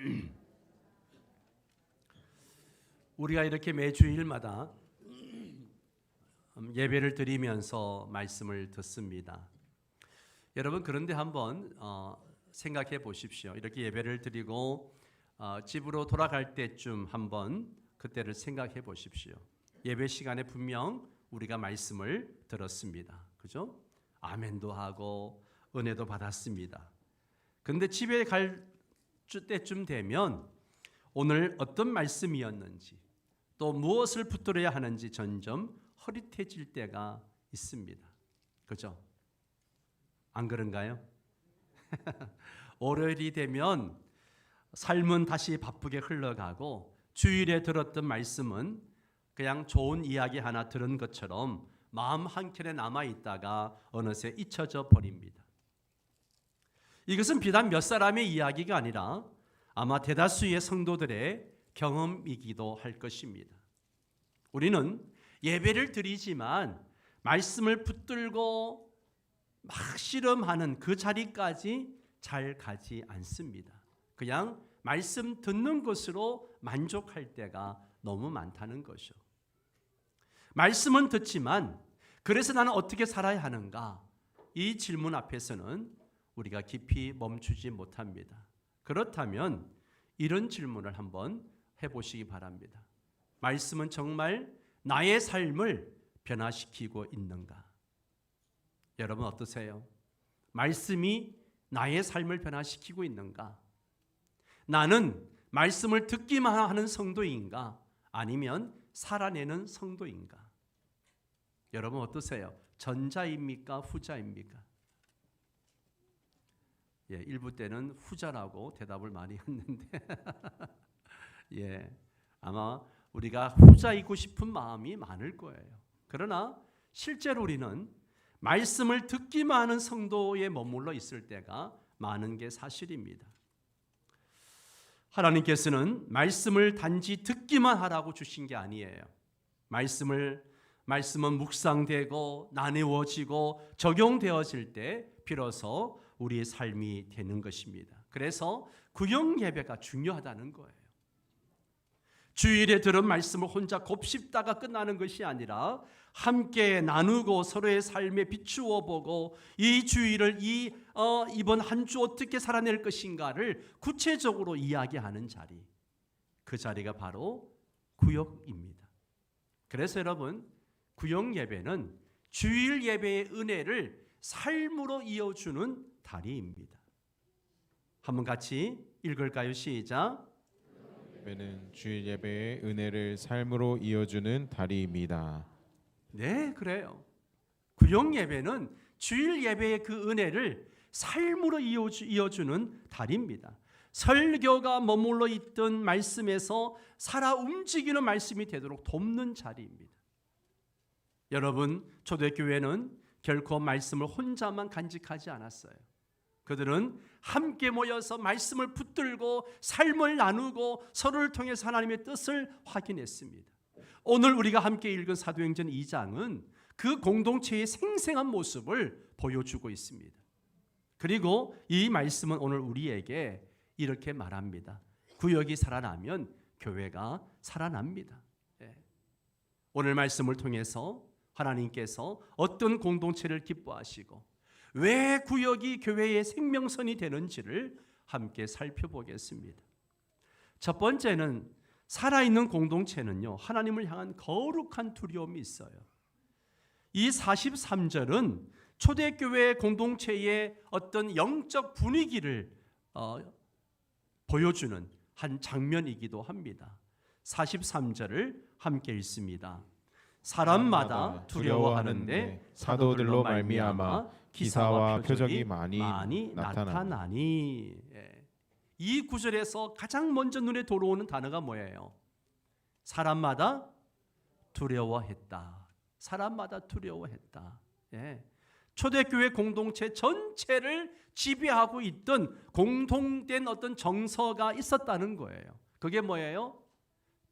우리가 이렇게 매주일마다 음, 예배를 드리면서 말씀을 듣습니다. 여러분 그런데 한번 어, 생각해 보십시오. 이렇게 예배를 드리고 어, 집으로 돌아갈 때쯤 한번 그때를 생각해 보십시오. 예배 시간에 분명 우리가 말씀을 들었습니다. 그죠? 아멘도 하고 은혜도 받았습니다. 근데 집에 갈 때쯤 되면 오늘 어떤 말씀이었는지 또 무엇을 붙들어야 하는지 점점 허릿해질 때가 있습니다. 그죠? 안 그런가요? 월요일이 되면 삶은 다시 바쁘게 흘러가고 주일에 들었던 말씀은 그냥 좋은 이야기 하나 들은 것처럼 마음 한켠에 남아 있다가 어느새 잊혀져 버립니다. 이것은 비단 몇 사람의 이야기가 아니라 아마 대다수의 성도들의 경험이기도 할 것입니다. 우리는 예배를 드리지만 말씀을 붙들고 막 실험하는 그 자리까지 잘 가지 않습니다. 그냥 말씀 듣는 것으로 만족할 때가 너무 많다는 것이죠. 말씀은 듣지만 그래서 나는 어떻게 살아야 하는가? 이 질문 앞에서는 우리가 깊이 멈추지 못합니다. 그렇다면 이런 질문을 한번 해보시기 바랍니다. 말씀은 정말 나의 삶을 변화시키고 있는가? 여러분 어떠세요? 말씀이 나의 삶을 변화시키고 있는가? 나는 말씀을 듣기만 하는 성도인가? 아니면 살아내는 성도인가? 여러분 어떠세요? 전자입니까? 후자입니까? 예, 일부 때는 후자라고 대답을 많이 했는데 예, 아마 우리가 후자이고 싶은 마음이 많을 거예요. 그러나 실제로 우리는 말씀을 듣기만 하는 성도에 머물러 있을 때가 많은 게 사실입니다. 하나님께서는 말씀을 단지 듣기만 하라고 주신 게 아니에요. 말씀을 말씀은 묵상되고 나누어지고 적용되어질 때 비로소 우리의 삶이 되는 것입니다. 그래서 구역 예배가 중요하다는 거예요. 주일에 들은 말씀을 혼자 곱씹다가 끝나는 것이 아니라 함께 나누고 서로의 삶에 비추어 보고 이 주일을 이 어, 이번 한 주 어떻게 살아낼 것인가를 구체적으로 이야기하는 자리. 그 자리가 바로 구역입니다. 그래서 여러분 구역 예배는 주일 예배의 은혜를 삶으로 이어주는 다리입니다. 한번 같이 읽을까요? 시작. 예배는 주일 예배의 은혜를 삶으로 이어주는 다리입니다. 네, 그래요. 구역 예배는 주일 예배의 그 은혜를 삶으로 이어주, 이어주는 다리입니다. 설교가 머물러 있던 말씀에서 살아 움직이는 말씀이 되도록 돕는 자리입니다. 여러분, 초대교회는 결코 말씀을 혼자만 간직하지 않았어요. 그들은 함께 모여서 말씀을 붙들고 삶을 나누고 서로를 통해서 하나님의 뜻을 확인했습니다. 오늘 우리가 함께 읽은 사도행전 2장은 그 공동체의 생생한 모습을 보여주고 있습니다. 그리고 이 말씀은 오늘 우리에게 이렇게 말합니다. 구역이 살아나면 교회가 살아납니다. 예. 오늘 말씀을 통해서 하나님께서 어떤 공동체를 기뻐하시고 왜 구역이 교회의 생명선이 되는지를 함께 살펴보겠습니다. 첫 번째는 살아있는 공동체는요, 하나님을 향한 거룩한 두려움이 있어요. 이 43절은 초대교회 공동체의 어떤 영적 분위기를 어, 보여주는 한 장면이기도 합니다. 43절을 함께 읽습니다. 사람마다 두려워하는데 사도들로 말미암아 기사와 표적이 많이 많이 나타나니. 예. 이 구절에서 가장 먼저 눈에 들어오는 단어가 뭐예요? 사람마다 두려워했다. 사람마다 두려워했다. 예. 초대교회 공동체 전체를 지배하고 있던 공통된 어떤 정서가 있었다는 거예요. 그게 뭐예요?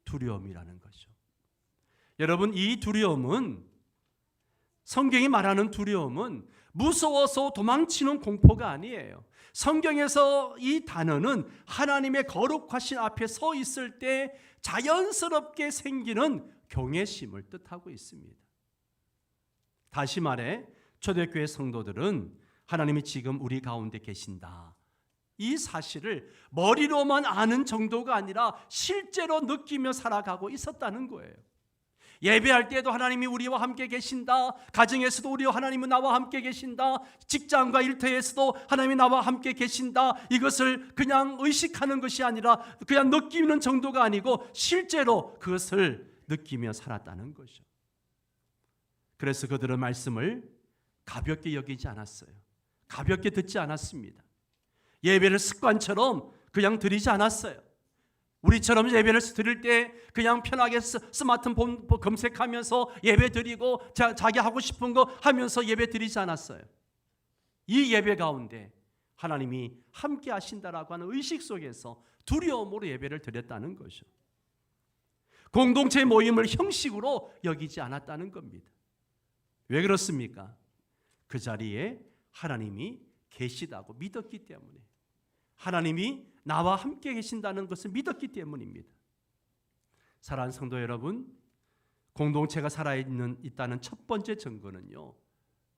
두려움이라는 거죠. 여러분 이 두려움은 성경이 말하는 두려움은 무서워서 도망치는 공포가 아니에요. 성경에서 이 단어는 하나님의 거룩하신 앞에 서 있을 때 자연스럽게 생기는 경외심을 뜻하고 있습니다. 다시 말해 초대교회 성도들은 하나님이 지금 우리 가운데 계신다. 이 사실을 머리로만 아는 정도가 아니라 실제로 느끼며 살아가고 있었다는 거예요. 예배할 때도 하나님이 우리와 함께 계신다. 가정에서도 우리와 하나님은 나와 함께 계신다. 직장과 일터에서도 하나님이 나와 함께 계신다. 이것을 그냥 의식하는 것이 아니라 그냥 느끼는 정도가 아니고 실제로 그것을 느끼며 살았다는 것이죠. 그래서 그들은 말씀을 가볍게 여기지 않았어요. 가볍게 듣지 않았습니다. 예배를 습관처럼 그냥 드리지 않았어요. 우리처럼 예배를 드릴 때 그냥 편하게 스- 스마트폰 검색하면서 예배 드리고 자, 자기 하고 싶은 거 하면서 예배 드리지 않았어요. 이 예배 가운데 하나님이 함께 하신다라고 하는 의식 속에서 두려움으로 예배를 드렸다는 거죠. 공동체 모임을 형식으로 여기지 않았다는 겁니다. 왜 그렇습니까? 그 자리에 하나님이 계시다고 믿었기 때문에 하나님이 나와 함께 계신다는 것을 믿었기 때문입니다. 사랑하는 성도 여러분, 공동체가 살아있는 있다는 첫 번째 증거는요.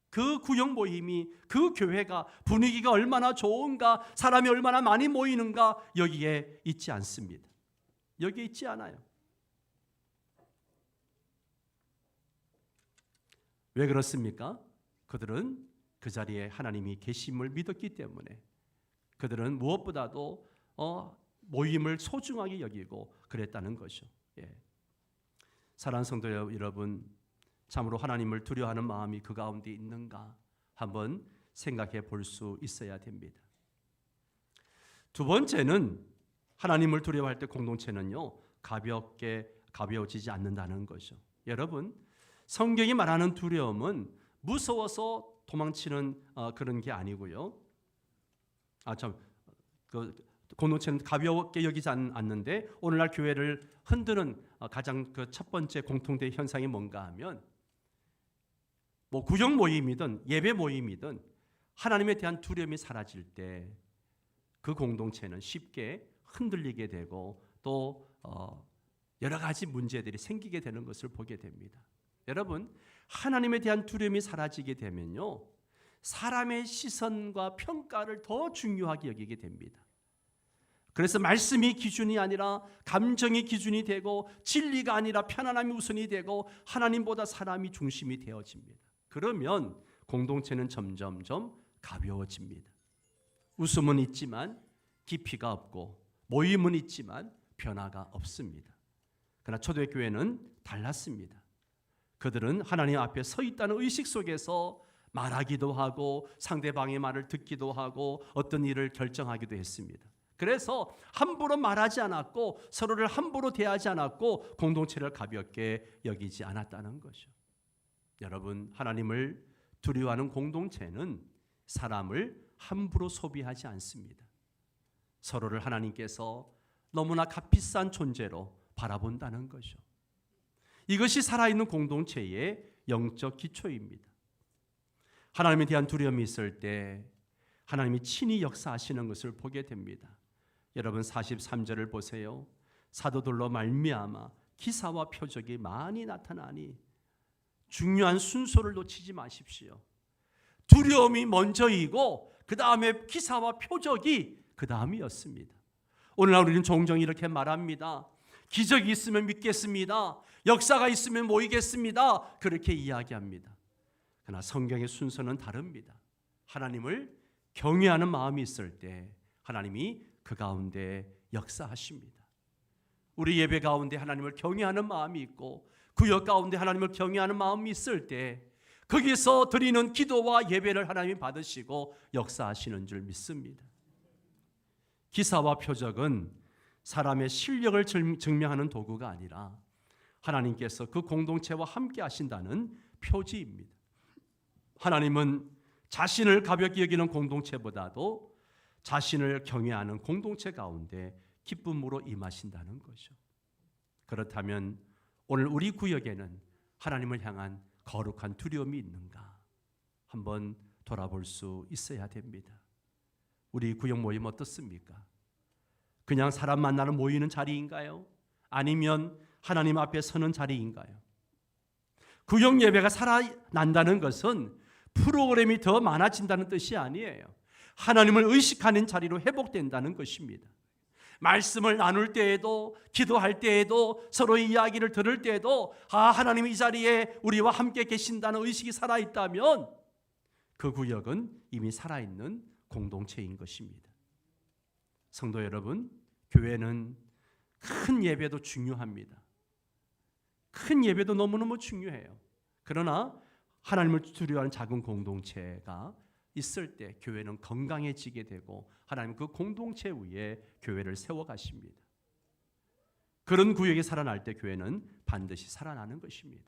그 구역 모임이 그 교회가 분위기가 얼마나 좋은가, 사람이 얼마나 많이 모이는가 여기에 있지 않습니다. 여기에 있지 않아요. 왜 그렇습니까? 그들은 그 자리에 하나님이 계심을 믿었기 때문에 그들은 무엇보다도 어, 모임을 소중하게 여기고 그랬다는 것이죠. 예. 사랑하는 성도 여러분, 참으로 하나님을 두려워하는 마음이 그 가운데 있는가 한번 생각해 볼 수 있어야 됩니다. 두 번째는 하나님을 두려워할 때 공동체는요 가볍게 가벼워지지 않는다는 것이죠. 여러분 성경이 말하는 두려움은 무서워서 도망치는 어, 그런 게 아니고요. 아참 그 공동체는 가볍게 여기지 않- 않는데 오늘날 교회를 흔드는 어, 가장 그 첫 번째 공통된 현상이 뭔가 하면 뭐 구역 모임이든 예배 모임이든 하나님에 대한 두려움이 사라질 때 그 공동체는 쉽게 흔들리게 되고 또 어, 여러 가지 문제들이 생기게 되는 것을 보게 됩니다. 여러분 하나님에 대한 두려움이 사라지게 되면요 사람의 시선과 평가를 더 중요하게 여기게 됩니다. 그래서 말씀이 기준이 아니라 감정이 기준이 되고 진리가 아니라 편안함이 우선이 되고 하나님보다 사람이 중심이 되어집니다. 그러면 공동체는 점점점 가벼워집니다. 웃음은 있지만 깊이가 없고 모임은 있지만 변화가 없습니다. 그러나 초대교회는 달랐습니다. 그들은 하나님 앞에 서 있다는 의식 속에서 말하기도 하고 상대방의 말을 듣기도 하고 어떤 일을 결정하기도 했습니다. 그래서 함부로 말하지 않았고 서로를 함부로 대하지 않았고 공동체를 가볍게 여기지 않았다는 것이죠. 여러분 하나님을 두려워하는 공동체는 사람을 함부로 소비하지 않습니다. 서로를 하나님께서 너무나 값비싼 존재로 바라본다는 것이죠. 이것이 살아있는 공동체의 영적 기초입니다. 하나님에 대한 두려움이 있을 때 하나님이 친히 역사하시는 것을 보게 됩니다. 여러분 43절을 보세요. 사도들로 말미암아 기사와 표적이 많이 나타나니 중요한 순서를 놓치지 마십시오. 두려움이 먼저이고 그 다음에 기사와 표적이 그 다음이었습니다. 오늘날 우리는 종종 이렇게 말합니다. 기적이 있으면 믿겠습니다. 역사가 있으면 모이겠습니다. 그렇게 이야기합니다. 그러나 성경의 순서는 다릅니다. 하나님을 경외하는 마음이 있을 때 하나님이 그 가운데 역사하십니다. 우리 예배 가운데 하나님을 경외하는 마음이 있고 구역 가운데 하나님을 경외하는 마음이 있을 때 거기서 드리는 기도와 예배를 하나님이 받으시고 역사하시는 줄 믿습니다. 기사와 표적은 사람의 실력을 증- 증명하는 도구가 아니라 하나님께서 그 공동체와 함께 하신다는 표지입니다. 하나님은 자신을 가볍게 여기는 공동체보다도 자신을 경외하는 공동체 가운데 기쁨으로 임하신다는 거죠. 그렇다면 오늘 우리 구역에는 하나님을 향한 거룩한 두려움이 있는가? 한번 돌아볼 수 있어야 됩니다. 우리 구역 모임 어떻습니까? 그냥 사람 만나러 모이는 자리인가요? 아니면 하나님 앞에 서는 자리인가요? 구역 예배가 살아난다는 것은 프로그램이 더 많아진다는 뜻이 아니에요. 하나님을 의식하는 자리로 회복된다는 것입니다. 말씀을 나눌 때에도 기도할 때에도 서로의 이야기를 들을 때에도 아 하나님 이 자리에 우리와 함께 계신다는 의식이 살아 있다면 그 구역은 이미 살아 있는 공동체인 것입니다. 성도 여러분, 교회는 큰 예배도 중요합니다. 큰 예배도 너무너무 중요해요. 그러나 하나님을 두려워하는 작은 공동체가 있을 때 교회는 건강해지게 되고 하나님 그 공동체 위에 교회를 세워 가십니다. 그런 구역이 살아날 때 교회는 반드시 살아나는 것입니다.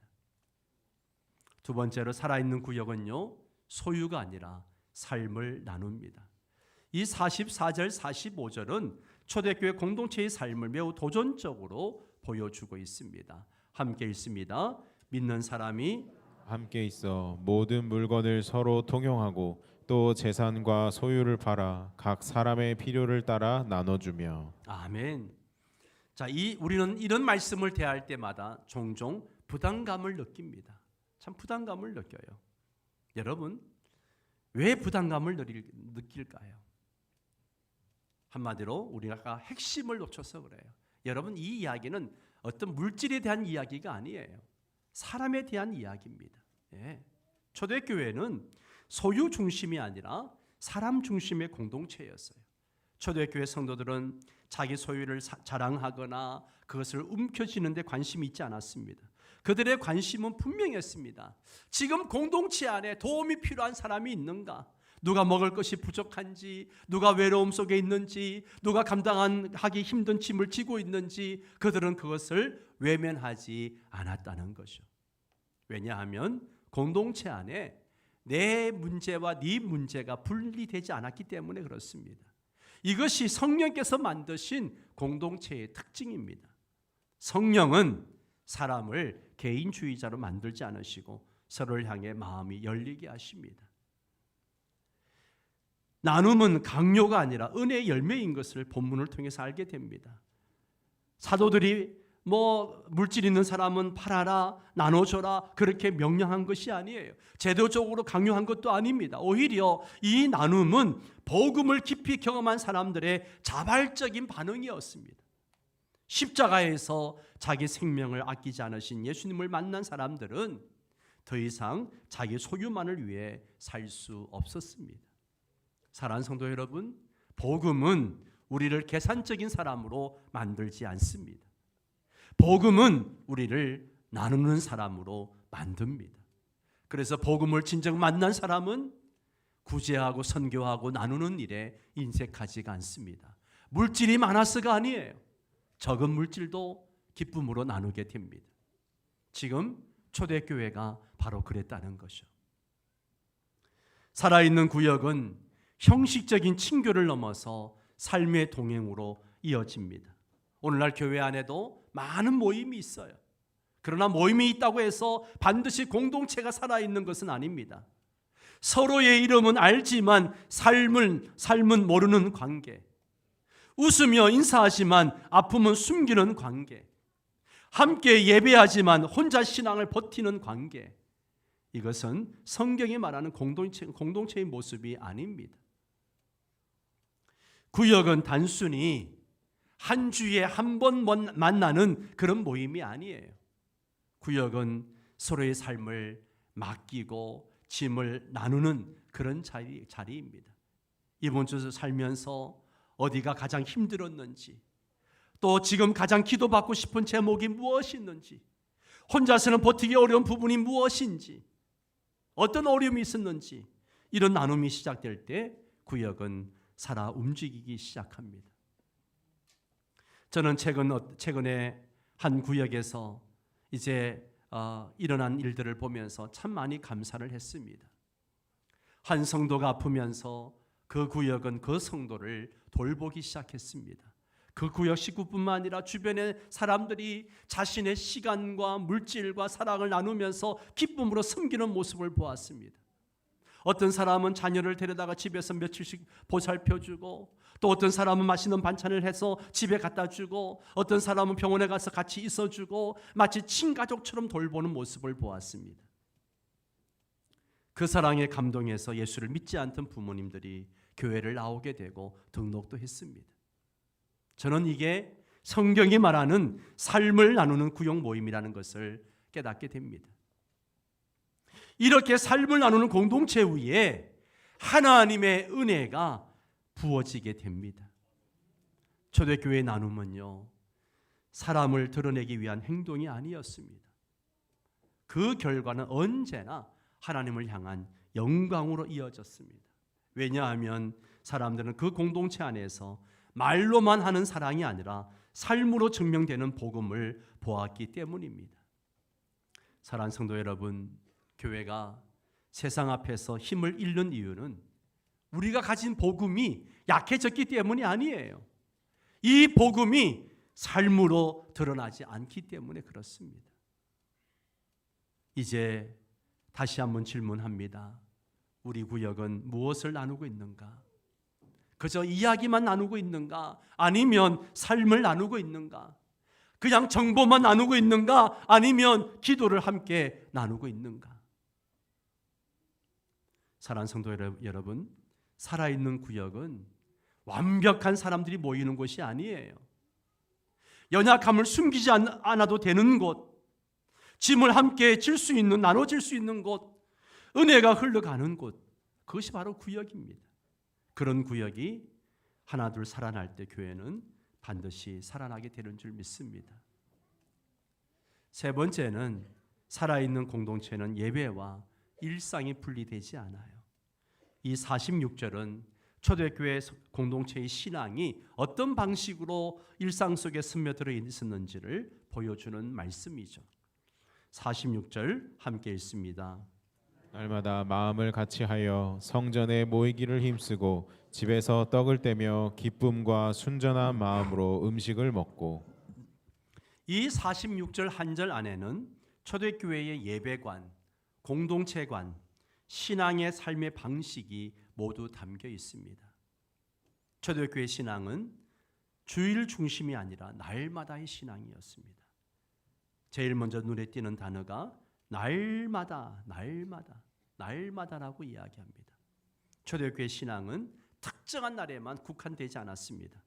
두 번째로 살아있는 구역은요. 소유가 아니라 삶을 나눕니다. 이 44절 45절은 초대교회 공동체의 삶을 매우 도전적으로 보여주고 있습니다. 함께 읽습니다. 믿는 사람이 함께 있어 모든 물건을 서로 통용하고 또 재산과 소유를 팔아 각 사람의 필요를 따라 나눠주며 아멘. 자, 이 우리는 이런 말씀을 대할 때마다 종종 부담감을 느낍니다. 참 부담감을 느껴요. 여러분, 왜 부담감을 느낄, 느낄까요? 한마디로 우리가 핵심을 놓쳐서 그래요. 여러분, 이 이야기는 어떤 물질에 대한 이야기가 아니에요. 사람에 대한 이야기입니다. 예. 초대교회는 소유 중심이 아니라 사람 중심의 공동체였어요. 초대교회 성도들은 자기 소유를 사- 자랑하거나 그것을 움켜쥐는 데 관심이 있지 않았습니다. 그들의 관심은 분명했습니다. 지금 공동체 안에 도움이 필요한 사람이 있는가? 누가 먹을 것이 부족한지, 누가 외로움 속에 있는지, 누가 감당하기 힘든 짐을 지고 있는지 그들은 그것을 외면하지 않았다는 것이죠. 왜냐하면 공동체 안에 내 문제와 네 문제가 분리되지 않았기 때문에 그렇습니다. 이것이 성령께서 만드신 공동체의 특징입니다. 성령은 사람을 개인주의자로 만들지 않으시고 서로를 향해 마음이 열리게 하십니다. 나눔은 강요가 아니라 은혜의 열매인 것을 본문을 통해서 알게 됩니다. 사도들이 뭐 물질 있는 사람은 팔아라 나눠줘라 그렇게 명령한 것이 아니에요. 제도적으로 강요한 것도 아닙니다. 오히려 이 나눔은 복음을 깊이 경험한 사람들의 자발적인 반응이었습니다. 십자가에서 자기 생명을 아끼지 않으신 예수님을 만난 사람들은 더 이상 자기 소유만을 위해 살 수 없었습니다. 사랑하는 성도 여러분, 복음은 우리를 계산적인 사람으로 만들지 않습니다. 복음은 우리를 나누는 사람으로 만듭니다. 그래서 복음을 진정 만난 사람은 구제하고 선교하고 나누는 일에 인색하지가 않습니다. 물질이 많아서가 아니에요. 적은 물질도 기쁨으로 나누게 됩니다. 지금 초대교회가 바로 그랬다는 것이죠. 살아있는 구역은 형식적인 친교를 넘어서 삶의 동행으로 이어집니다. 오늘날 교회 안에도 많은 모임이 있어요. 그러나 모임이 있다고 해서 반드시 공동체가 살아있는 것은 아닙니다. 서로의 이름은 알지만 삶을 삶은 모르는 관계. 웃으며 인사하지만 아픔은 숨기는 관계. 함께 예배하지만 혼자 신앙을 버티는 관계. 이것은 성경이 말하는 공동체, 공동체의 모습이 아닙니다. 구역은 단순히 한 주에 한 번 만나는 그런 모임이 아니에요. 구역은 서로의 삶을 맡기고 짐을 나누는 그런 자리, 자리입니다. 이번 주 살면서 어디가 가장 힘들었는지, 또 지금 가장 기도받고 싶은 제목이 무엇이 있는지, 혼자서는 버티기 어려운 부분이 무엇인지, 어떤 어려움이 있었는지, 이런 나눔이 시작될 때 구역은 살아 움직이기 시작합니다. 저는 최근 어, 최근에 한 구역에서 이제 어, 일어난 일들을 보면서 참 많이 감사를 했습니다. 한 성도가 아프면서 그 구역은 그 성도를 돌보기 시작했습니다. 그 구역 식구뿐만 아니라 주변의 사람들이 자신의 시간과 물질과 사랑을 나누면서 기쁨으로 섬기는 모습을 보았습니다. 어떤 사람은 자녀를 데려다가 집에서 며칠씩 보살펴 주고 또 어떤 사람은 맛있는 반찬을 해서 집에 갖다 주고 어떤 사람은 병원에 가서 같이 있어 주고 마치 친가족처럼 돌보는 모습을 보았습니다. 그 사랑에 감동해서 예수를 믿지 않던 부모님들이 교회를 나오게 되고 등록도 했습니다. 저는 이게 성경이 말하는 삶을 나누는 구역 모임이라는 것을 깨닫게 됩니다. 이렇게 삶을 나누는 공동체 위에 하나님의 은혜가 부어지게 됩니다. 초대교회 나눔은요, 사람을 드러내기 위한 행동이 아니었습니다. 그 결과는 언제나 하나님을 향한 영광으로 이어졌습니다. 왜냐하면 사람들은 그 공동체 안에서 말로만 하는 사랑이 아니라 삶으로 증명되는 복음을 보았기 때문입니다. 사랑 성도 여러분, 교회가 세상 앞에서 힘을 잃는 이유는 우리가 가진 복음이 약해졌기 때문이 아니에요. 이 복음이 삶으로 드러나지 않기 때문에 그렇습니다. 이제 다시 한번 질문합니다. 우리 구역은 무엇을 나누고 있는가? 그저 이야기만 나누고 있는가? 아니면 삶을 나누고 있는가? 그냥 정보만 나누고 있는가? 아니면 기도를 함께 나누고 있는가? 사랑하는 성도 여러- 여러분, 살아있는 구역은 완벽한 사람들이 모이는 곳이 아니에요. 연약함을 숨기지 않- 않아도 되는 곳, 짐을 함께 질 수 있는, 나눠질 수 있는 곳, 은혜가 흘러가는 곳, 그것이 바로 구역입니다. 그런 구역이 하나둘 살아날 때 교회는 반드시 살아나게 되는 줄 믿습니다. 세 번째는 살아있는 공동체는 예배와 일상이 분리되지 않아요. 이 46절은 초대교회 공동체의 신앙이 어떤 방식으로 일상 속에 스며들어 있었는지를 보여주는 말씀이죠. 46절 함께 읽습니다. 날마다 마음을 같이하여 성전에 모이기를 힘쓰고 집에서 떡을 떼며 기쁨과 순전한 마음으로 음식을 먹고 이 46절 한 절 안에는 초대교회의 예배관, 공동체관, 신앙의 삶의 방식이 모두 담겨 있습니다. 초대교회 신앙은 주일 중심이 아니라 날마다의 신앙이었습니다. 제일 먼저 눈에 띄는 단어가 날마다, 날마다, 날마다라고 이야기합니다. 초대교회 신앙은 특정한 날에만 국한되지 않았습니다.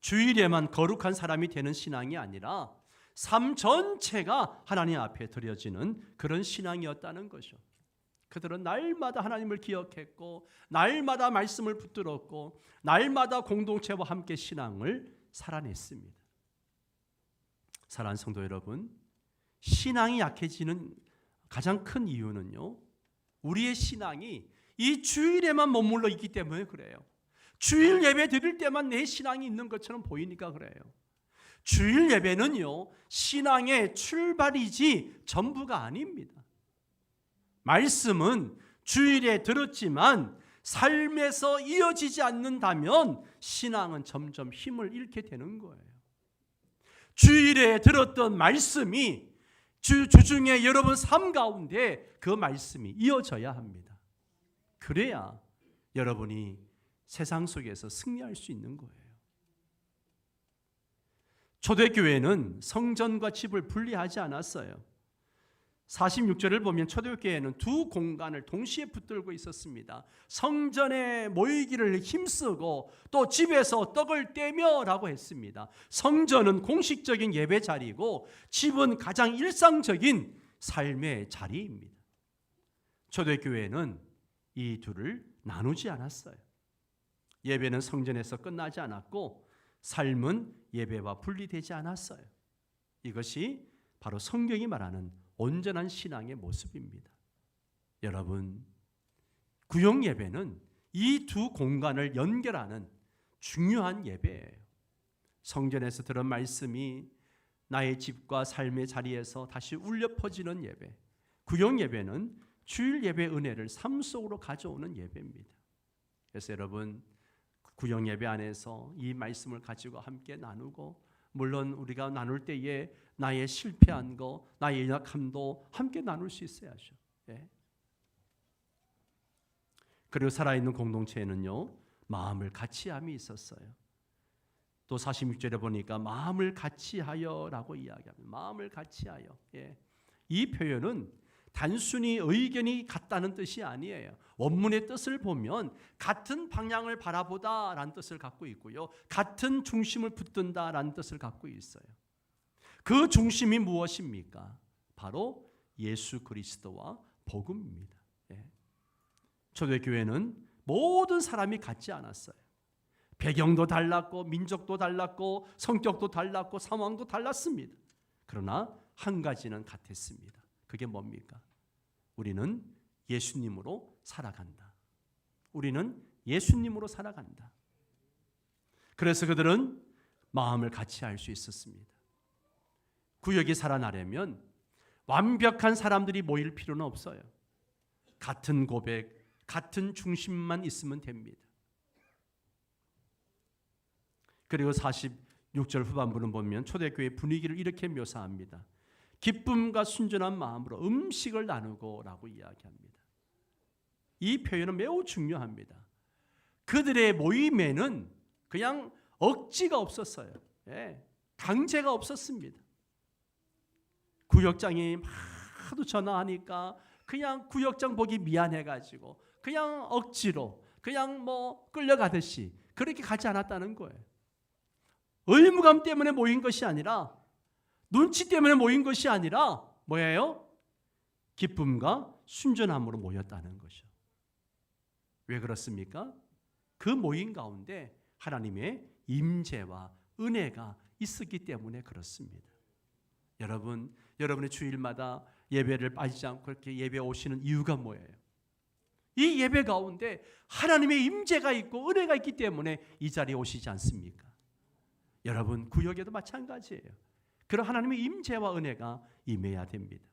주일에만 거룩한 사람이 되는 신앙이 아니라 삶 전체가 하나님 앞에 드려지는 그런 신앙이었다는 거죠. 그들은 날마다 하나님을 기억했고 날마다 말씀을 붙들었고 날마다 공동체와 함께 신앙을 살아냈습니다. 사랑하는 성도 여러분, 신앙이 약해지는 가장 큰 이유는요. 우리의 신앙이 이 주일에만 머물러 있기 때문에 그래요. 주일 예배 드릴 때만 내 신앙이 있는 것처럼 보이니까 그래요. 주일 예배는요, 신앙의 출발이지 전부가 아닙니다. 말씀은 주일에 들었지만 삶에서 이어지지 않는다면 신앙은 점점 힘을 잃게 되는 거예요. 주일에 들었던 말씀이 주, 주중에 여러분 삶 가운데 그 말씀이 이어져야 합니다. 그래야 여러분이 세상 속에서 승리할 수 있는 거예요. 초대교회는 성전과 집을 분리하지 않았어요. 46절을 보면 초대교회는 두 공간을 동시에 붙들고 있었습니다. 성전에 모이기를 힘쓰고 또 집에서 떡을 떼며라고 했습니다. 성전은 공식적인 예배 자리고 집은 가장 일상적인 삶의 자리입니다. 초대교회는 이 둘을 나누지 않았어요. 예배는 성전에서 끝나지 않았고 삶은 예배와 분리되지 않았어요. 이것이 바로 성경이 말하는 온전한 신앙의 모습입니다. 여러분, 구역 예배는 이 두 공간을 연결하는 중요한 예배예요. 성전에서 들은 말씀이 나의 집과 삶의 자리에서 다시 울려 퍼지는 예배. 구역 예배는 주일 예배 은혜를 삶 속으로 가져오는 예배입니다. 그래서 여러분 구역 예배 안에서 이 말씀을 가지고 함께 나누고 물론 우리가 나눌 때에 나의 실패한 거, 나의 연약함도 함께 나눌 수 있어야죠. 예. 그리고 살아있는 공동체에는요 마음을 같이함이 있었어요. 또 46절에 보니까 마음을 같이하여라고 이야기합니다. 마음을 같이하여. 예. 이 표현은 단순히 의견이 같다는 뜻이 아니에요. 원문의 뜻을 보면 같은 방향을 바라보다라는 뜻을 갖고 있고요. 같은 중심을 붙든다라는 뜻을 갖고 있어요. 그 중심이 무엇입니까? 바로 예수 그리스도와 복음입니다. 예. 초대교회는 모든 사람이 같지 않았어요. 배경도 달랐고 민족도 달랐고 성격도 달랐고 상황도 달랐습니다. 그러나 한 가지는 같았습니다. 그게 뭡니까? 우리는 예수님으로 살아간다. 우리는 예수님으로 살아간다. 그래서 그들은 마음을 같이 할수 있었습니다. 구역이 살아나려면 완벽한 사람들이 모일 필요는 없어요. 같은 고백, 같은 중심만 있으면 됩니다. 그리고 46절 후반부는 보면 초대교회 분위기를 이렇게 묘사합니다. 기쁨과 순전한 마음으로 음식을 나누고라고 이야기합니다. 이 표현은 매우 중요합니다. 그들의 모임에는 그냥 억지가 없었어요. 예, 강제가 없었습니다. 구역장이 하도 전화하니까 그냥 구역장 보기 미안해가지고 그냥 억지로 그냥 뭐 끌려가듯이 그렇게 가지 않았다는 거예요. 의무감 때문에 모인 것이 아니라 눈치 때문에 모인 것이 아니라 뭐예요? 기쁨과 순전함으로 모였다는 것이요. 왜 그렇습니까? 그 모임 가운데 하나님의 임재와 은혜가 있었기 때문에 그렇습니다. 여러분, 여러분의 주일마다 예배를 빠지지 않고 그렇게 예배 오시는 이유가 뭐예요? 이 예배 가운데 하나님의 임재가 있고 은혜가 있기 때문에 이 자리에 오시지 않습니까? 여러분 구역에도 마찬가지예요. 그런 하나님의 임재와 은혜가 임해야 됩니다.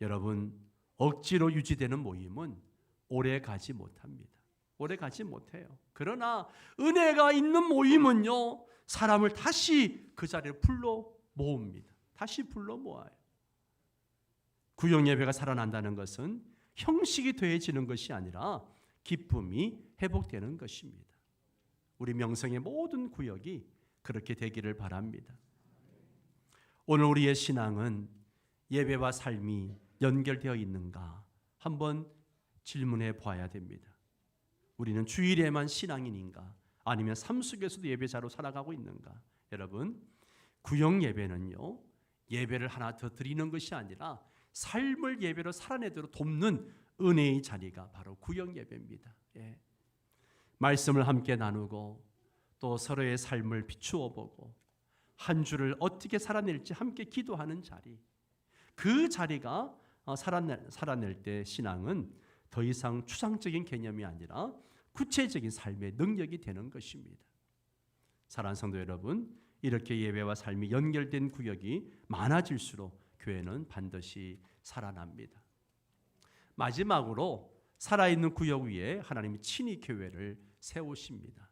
여러분 억지로 유지되는 모임은 오래 가지 못합니다. 오래 가지 못해요. 그러나 은혜가 있는 모임은요 사람을 다시 그 자리에 불러 모읍니다. 다시 불러 모아요. 구역 예배가 살아난다는 것은 형식이 더해지는 것이 아니라 기쁨이 회복되는 것입니다. 우리 명성의 모든 구역이 그렇게 되기를 바랍니다. 오늘 우리의 신앙은 예배와 삶이 연결되어 있는가 한번 질문해 보아야 됩니다. 우리는 주일에만 신앙인인가 아니면 삶 속에서도 예배자로 살아가고 있는가? 여러분, 구역 예배는요. 예배를 하나 더 드리는 것이 아니라 삶을 예배로 살아내도록 돕는 은혜의 자리가 바로 구역 예배입니다. 예. 말씀을 함께 나누고 또 서로의 삶을 비추어 보고 한 주를 어떻게 살아낼지 함께 기도하는 자리. 그 자리가 어, 살아낼, 살아낼 때 신앙은 더 이상 추상적인 개념이 아니라 구체적인 삶의 능력이 되는 것입니다. 사랑하는 성도 여러분, 이렇게 예배와 삶이 연결된 구역이 많아질수록 교회는 반드시 살아납니다. 마지막으로 살아있는 구역 위에 하나님이 친히 교회를 세우십니다.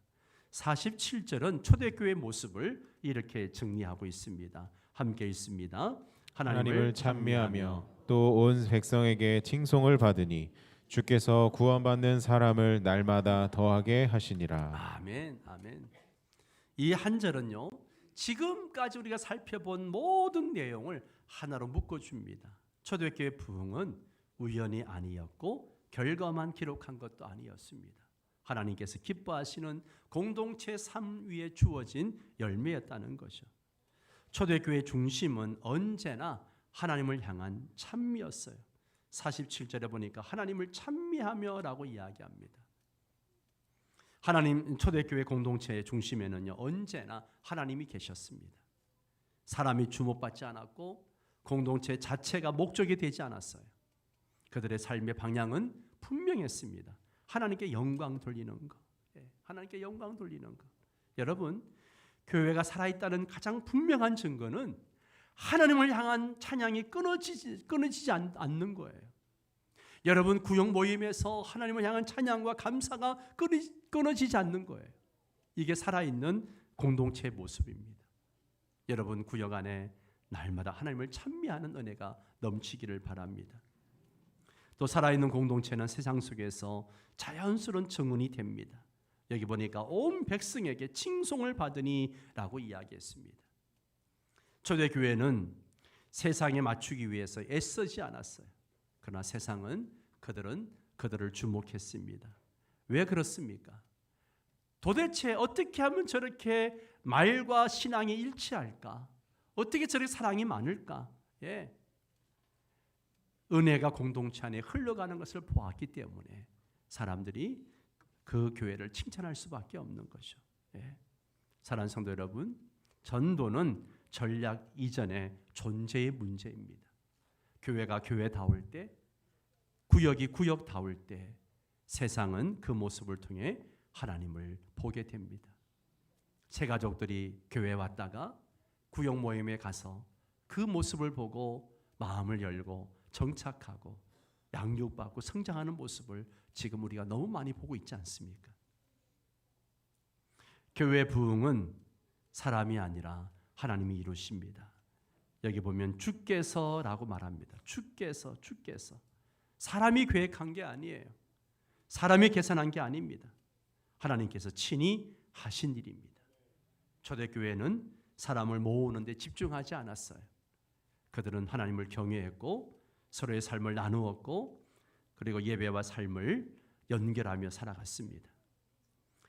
47절은 초대교회 모습을 이렇게 정리하고 있습니다. 함께 있습니다. 하나님을 찬미하며 또 온 백성에게 칭송을 받으니 주께서 구원받는 사람을 날마다 더하게 하시니라. 아멘, 아멘. 이 한 절은요. 지금까지 우리가 살펴본 모든 내용을 하나로 묶어 줍니다. 초대교회 부흥은 우연이 아니었고 결과만 기록한 것도 아니었습니다. 하나님께서 기뻐하시는 공동체 삶 위에 주어진 열매였다는 것이죠. 초대교회 중심은 언제나 하나님을 향한 찬미였어요. 47절에 보니까 하나님을 찬미하며라고 이야기합니다. 하나님 초대교회 공동체의 중심에는요 언제나 하나님이 계셨습니다. 사람이 주목받지 않았고 공동체 자체가 목적이 되지 않았어요. 그들의 삶의 방향은 분명했습니다. 하나님께 영광 돌리는 것, 예, 하나님께 영광 돌리는 것. 여러분 교회가 살아있다는 가장 분명한 증거는 하나님을 향한 찬양이 끊어지지 끊어지지 않, 않는 거예요. 여러분 구역 모임에서 하나님을 향한 찬양과 감사가 끊어지, 지 않는 거예요. 이게 살아있는 공동체의 모습입니다. 여러분 구역 안에 날마다 하나님을 찬미하는 은혜가 넘치기를 바랍니다. 또 살아있는 공동체는 세상 속에서 자연스러운 증언이 됩니다. 여기 보니까 온 백성에게 칭송을 받으니라고 이야기했습니다. 초대 교회는 세상에 맞추기 위해서 애쓰지 않았어요. 그러나 세상은 그들은 그들을 주목했습니다. 왜 그렇습니까? 도대체 어떻게 하면 저렇게 말과 신앙이 일치할까? 어떻게 저렇게 사랑이 많을까? 예. 은혜가 공동체 안에 흘러가는 것을 보았기 때문에 사람들이 그 교회를 칭찬할 수밖에 없는 것이죠. 예. 사랑하는 성도 여러분, 전도는 전략 이전의 존재의 문제입니다. 교회가 교회다울 때, 구역이 구역다울 때 세상은 그 모습을 통해 하나님을 보게 됩니다. 새 가족들이 교회에 왔다가 구역 모임에 가서 그 모습을 보고 마음을 열고 정착하고 양육받고 성장하는 모습을 지금 우리가 너무 많이 보고 있지 않습니까? 교회 부흥은 사람이 아니라 하나님이 이루십니다. 여기 보면 주께서라고 말합니다. 주께서 주께서 사람이 계획한 게 아니에요. 사람이 계산한 게 아닙니다. 하나님께서 친히 하신 일입니다. 초대교회는 사람을 모으는데 집중하지 않았어요. 그들은 하나님을 경외했고 서로의 삶을 나누었고 그리고 예배와 삶을 연결하며 살아갔습니다.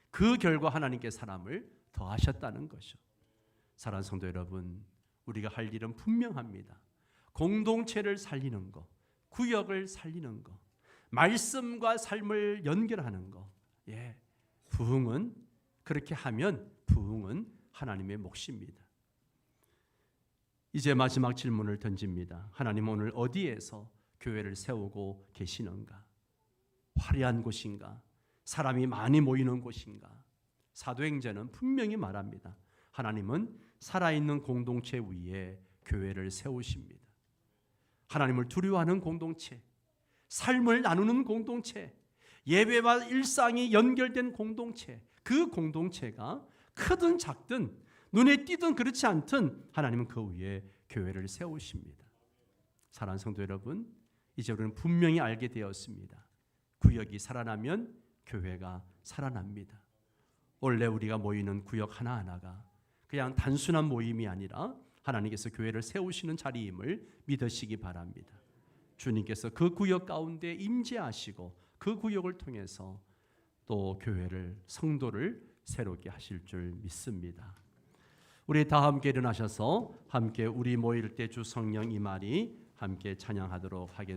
그 결과 하나님께 사람을 더하셨다는 것이죠. 사랑하는 성도 여러분, 우리가 할 일은 분명합니다. 공동체를 살리는 것, 구역을 살리는 것, 말씀과 삶을 연결하는 것. 예. 부흥은 그렇게 하면 부흥은 하나님의 몫입니다. 이제 마지막 질문을 던집니다. 하나님 오늘 어디에서 교회를 세우고 계시는가? 화려한 곳인가? 사람이 많이 모이는 곳인가? 사도행전은 분명히 말합니다. 하나님은 살아있는 공동체 위에 교회를 세우십니다. 하나님을 두려워하는 공동체, 삶을 나누는 공동체, 예배와 일상이 연결된 공동체, 그 공동체가 크든 작든 눈에 띄든 그렇지 않든 하나님은 그 위에 교회를 세우십니다. 사랑하는 성도 여러분, 이제 우리는 분명히 알게 되었습니다. 구역이 살아나면 교회가 살아납니다. 원래 우리가 모이는 구역 하나하나가 그냥 단순한 모임이 아니라 하나님께서 교회를 세우시는 자리임을 믿으시기 바랍니다. 주님께서 그 구역 가운데 임재하시고 그 구역을 통해서 또 교회를 성도를 새롭게 하실 줄 믿습니다. 우리 다 함께 일어나셔서 함께 우리 모일 때 주 성령 이 말이 함께 찬양하도록 하겠습니다.